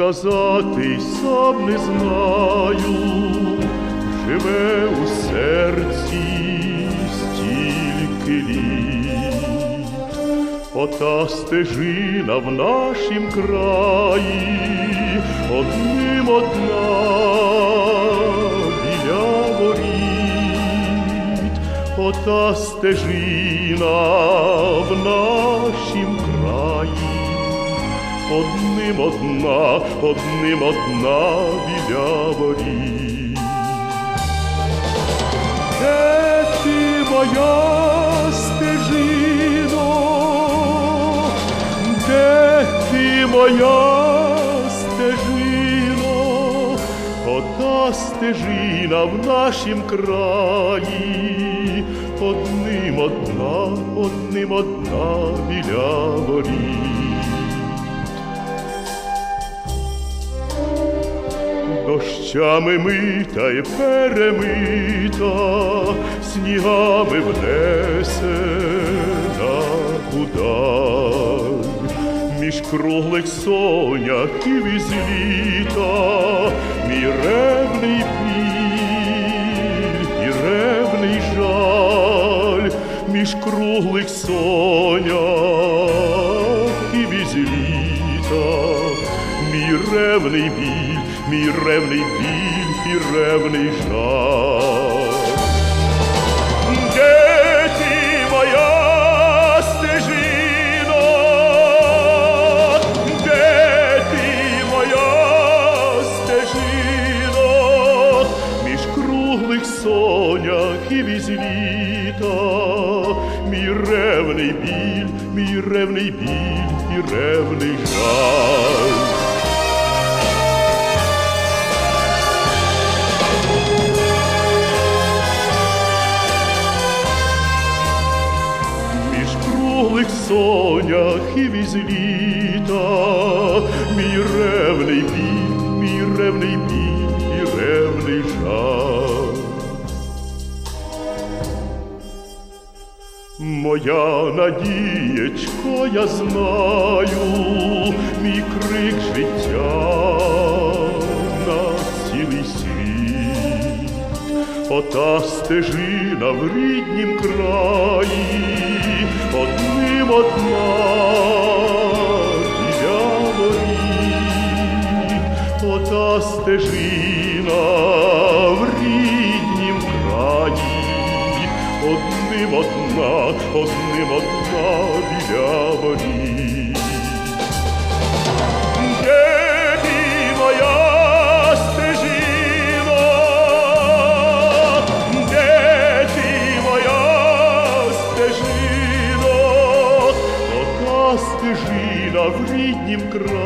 Сказати, й сам не знаю, живе у серці стільки літ. Ота стежина в нашім краї, одним одна біля воріт, ота стежина в нашім краї, одним одна, одним одна біля воріт. Де ти моя стежино, де ти моя стежино, ота стежина в нашім краї, одним одна, одним одна біля воріт. Дощами мита й перемита, снігами внесена удаль, між круглих соняків і зліта, мій ревний біль і ревний жаль, між круглих соняків і зліта, мій ревний біль, мій ревний біль і ревний жаль. Де моя стежино? Де моя стежино? Між круглих соняків і зліта, мій ревний біль, мій ревний біль і ревний жаль. Соняків і зліта, мій ревний біль, мій ревний біль і ревний жаль. Моя надієчко, я знаю, мій крик життя на цілий світ. Ота стежина в ріднім краї, стежина в ріднім краї, одним одна, одним одна біля воріт. Стежина в ріднім краї,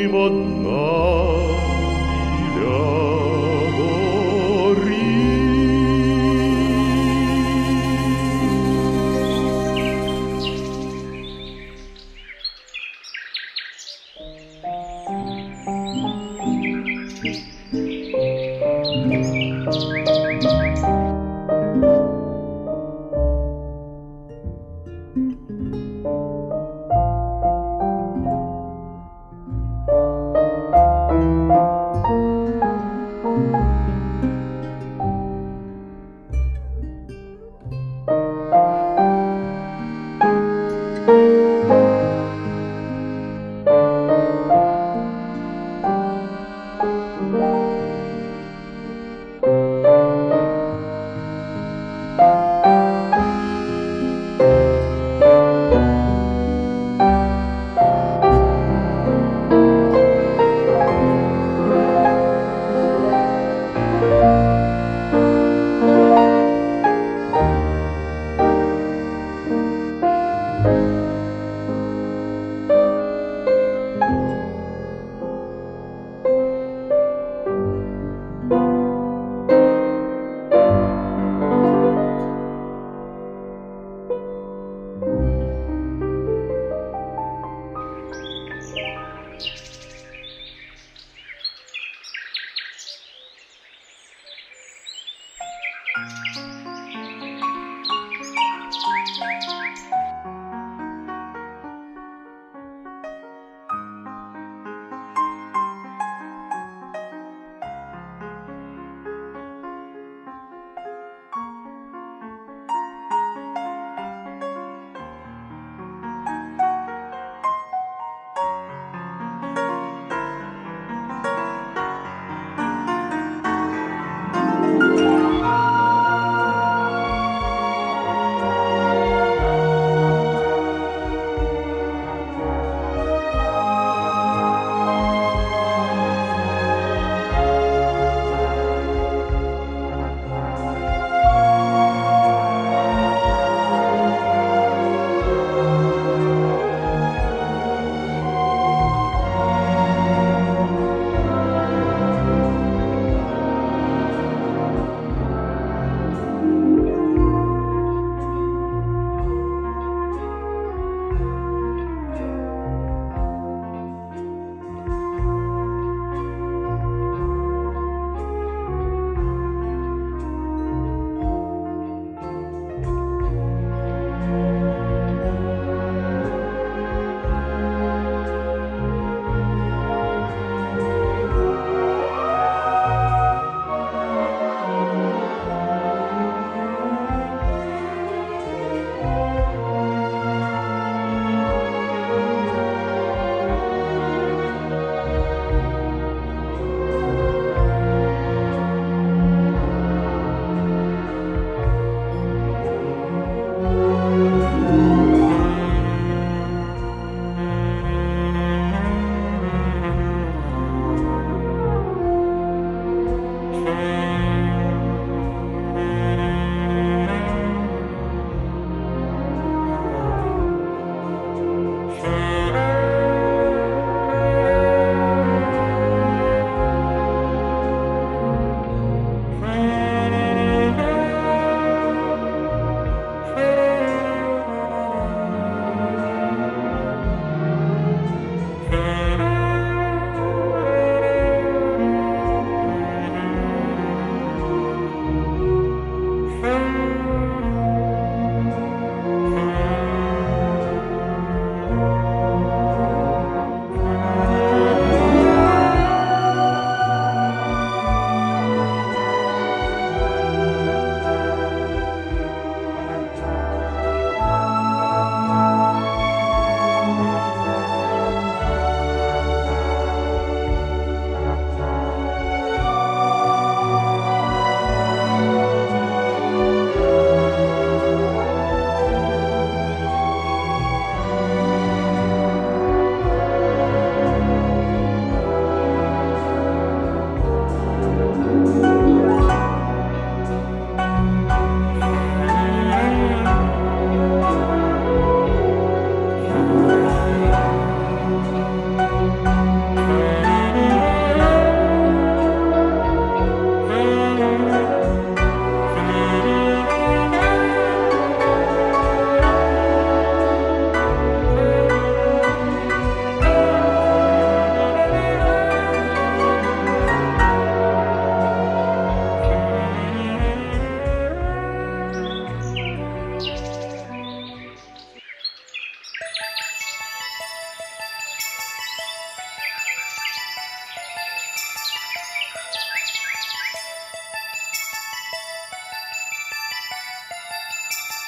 одним одна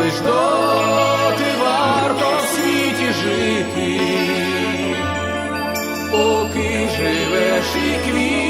Лиш доти варто в світі жити, поки живеш і квітнеш.